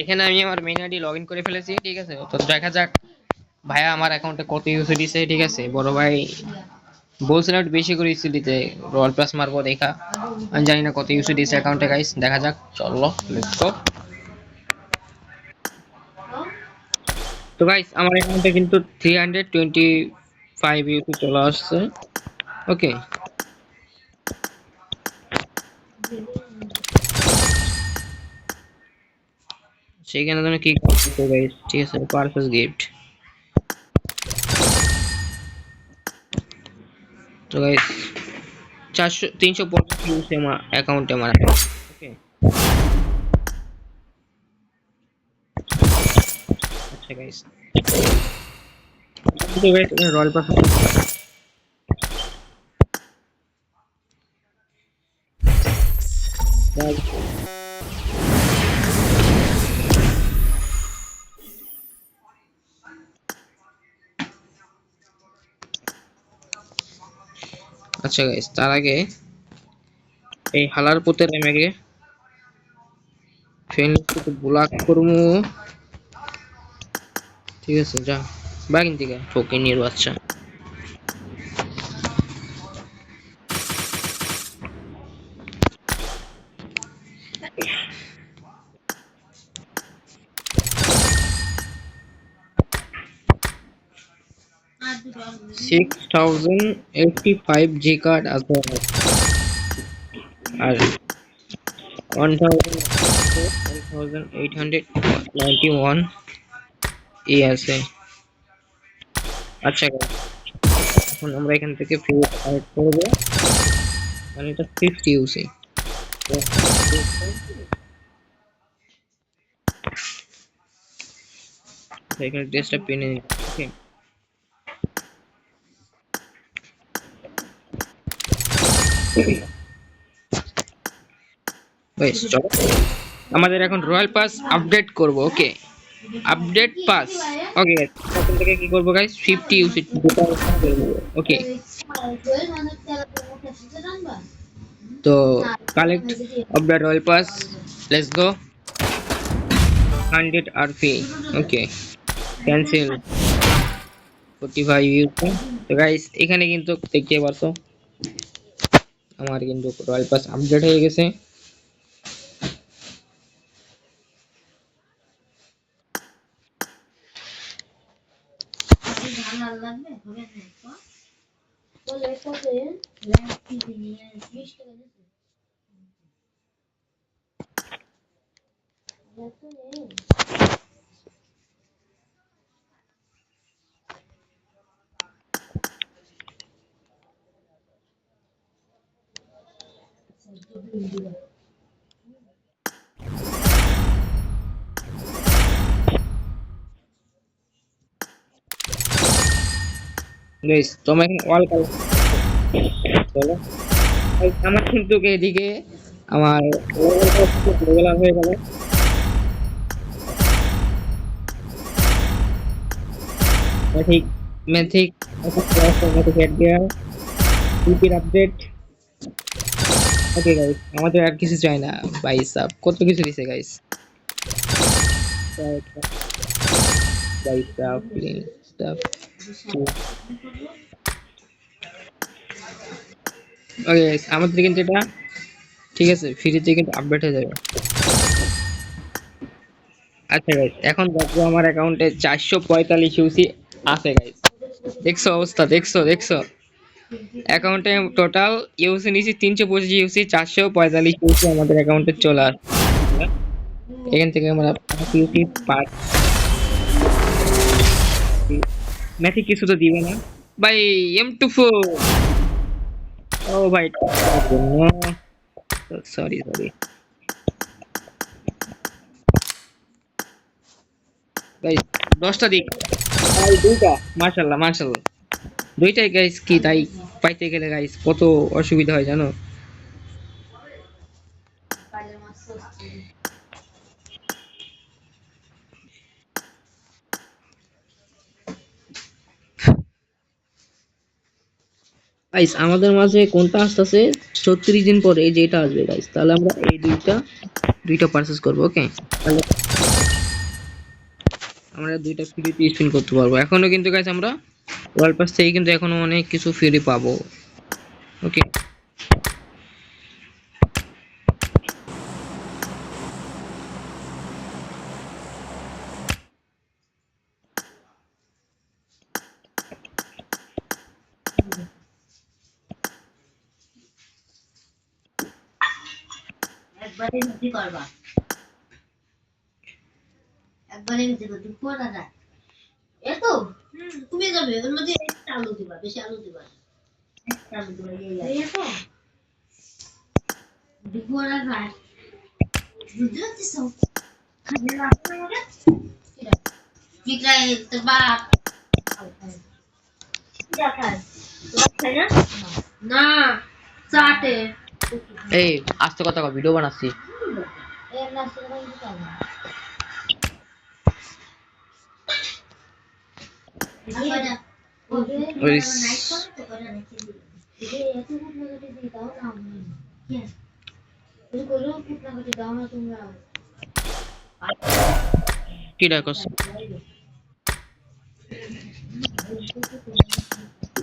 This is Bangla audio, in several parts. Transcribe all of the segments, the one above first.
এখানে আমি আমার মেইন আইডি লগ ইন করে ফেলেছি, ঠিক আছে? তো দেখা যাক, ভাইয়া আমার অ্যাকাউন্টে কত ইউসি দিছে, ঠিক আছে? বড় ভাই বলছিল একটু বেশি করে ইউসি দিতে রয়্যাল প্লাস মারবো দেখা। আমি জানি না কত ইউসি দিছে অ্যাকাউন্টে গাইস দেখা যাক, চলো লেটস গো তো গাইস আমার অ্যাকাউন্টে কিন্তু three hundred twenty five UC চলে আসছে ওকে সেইখানে তুমি কি করতে গাইস ঠিক আছে পারফেক্ট গিফট তো গাইস চারশো তিনশো পঞ্চাশ ইউসি আমার অ্যাকাউন্টে আমার ওকে আচ্ছা গাইস তো গাইস রয়্যাল পাস আচ্ছা গাইস তার আগে এই হালার পুতের এমএকে ফ্রেন্ড একটু ব্লক করব। ঠিক আছে, যা। বাগিন থেকে ফকিনির বাচ্চা। Six thousand eighty five G card আছে আর one thousand one thousand eight hundred ninety one ই আছে আচ্ছা guys, এখন আমরা এখান থেকে ফ্রি কানেক্ট করব মানে এটা ফিফটি ইউসি এখানে ড্রেসটা পেনে নিই ওকে আমাদের এখন রয়্যাল পাস আপডেট করব ওকে আপডেট পাস ওকে এখন থেকে কি করব গাইস 50 ইউসি ওকে তো collect of the royal pass let's go 100 RP okay cancel 45 UC তো গাইস এখানে কিন্তু দেখতে পারছ, আমার কিন্তু রয়্যাল পাস আপডেট হয়ে গেছে। গাইস তোমরা এখন অল কালার আমার কিন্তু এদিকে আমার হয়ে গেল। ঠিক ম্যাথিক আপডেট ওকে গাইস আমাদের আর কিছু চাই না বাই সাব। কত কিছু দিছে guys by sub clean stuff okay আমাদের কিন্তু এটা, ঠিক আছে ফ্রিতে কিন্তু আপডেট হয়ে যাবে। আচ্ছা গাইস এখন দেখো আমার অ্যাকাউন্টে চারশো পঁয়তাল্লিশ ইউসি আছে গাইস দেখছ অবস্থা, দেখছ দেখছ। অ্যাকাউন্টে টোটাল ইউসি নিয়েছি তিনশো পঁচিশ ইউসি চারশো পঁয়তাল্লিশ ইউসি আমাদের অ্যাকাউন্টে চলে আসে এখান থেকে আমরা ইউসি পাঁচ ম্যাথিক কিছু তো দিবে না। ভাই এম টু ফোর ও ভাই সরি সরি গাইস দশটা দিক। ভাই দুইটা। মাশাল্লাহ মাশাল্লাহ। দুইটাই গাইস কি তাই পাইতে গেলে গাইস কত অসুবিধা হয় জানো? গাইস আমাদের মাঝে কোনটা আসতেছে? ছত্রিশ দিন পরে এই যেটা আসবে গাইস তাহলে আমরা এই দুইটা দুইটা পারচেস করব ওকে তাহলে আমরা দুইটা ফ্রিতে স্পিন করতে পারব। এখনও কিন্তু গাইস আমরা ওয়ার্ল্ড পাস থেকে কিন্তু এখনও অনেক কিছু ফ্রি পাবো ওকে একবারে রুটি করবা। একবারে রুটি করতে কোটা যায় এত কমে যাবে ওর মধ্যে একটা আলু দিবা বেশি আলু দিবা একটা আলু দিবা এই এত দুপুরা খাবে না বিক্রয় তো বাপ? না না চাটে। এই আস্তে কথা ভিডিও বানাচ্ছি। এর না সেরকম দিতে হবে না। আচ্ছা, ওকে, ওই ওরা night করে তো ওরা রেখে দিবে। এটা এত কুটনাকুটি দিয়ে দাও না আমি। কি আছে? তুমি করলেও কুটনাকুটি দাও না তোমরা। কি ডাকস ওই- ওই বাচ্চা মুখ বড় অবস্থায় এটাই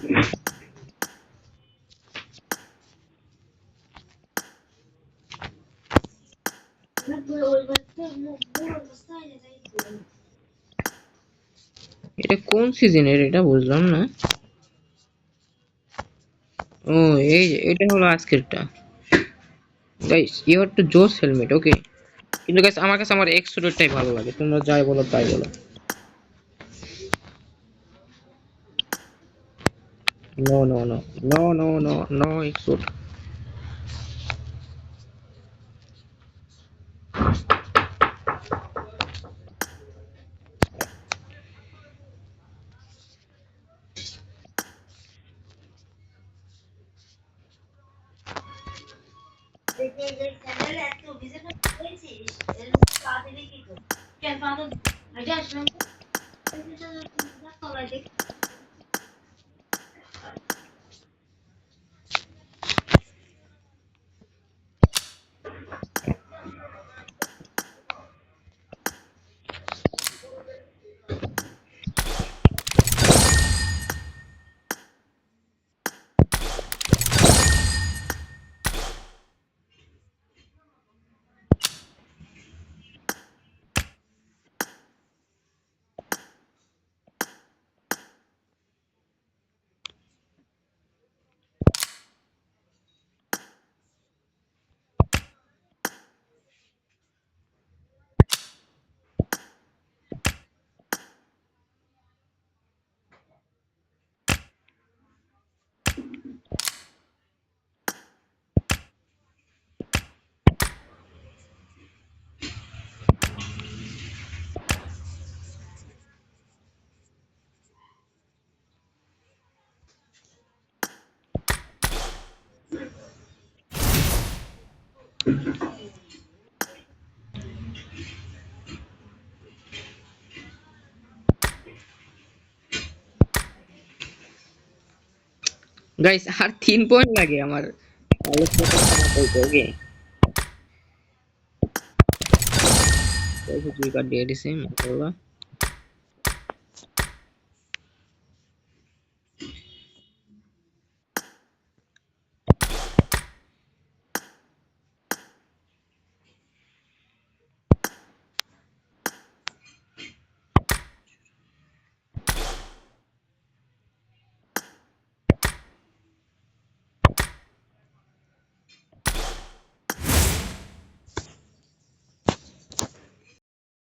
করে। এটা কোন সিজনের এটা বুঝলাম না। ও, এই এটা হলো আজকেরটা। Guys you have to choose helmet okay কিন্তু গাইস আমার কাছে আমার এক্সট্রোটাই ভালো লাগে। তোমরা যাই বলো, তাই বলো। No no no no no no no এক্সট্রোট দেখে যে চ্যানেলে এত ভিডিও করেছিস, এর মধ্যে পা দিবি কি করে? কেন পা তো আগে আসলাম তো? এই গাইস আর তিন পয়েন্ট লাগে আমার ওকে দুই কার্ড দিয়ে দিছি মাশাআল্লাহ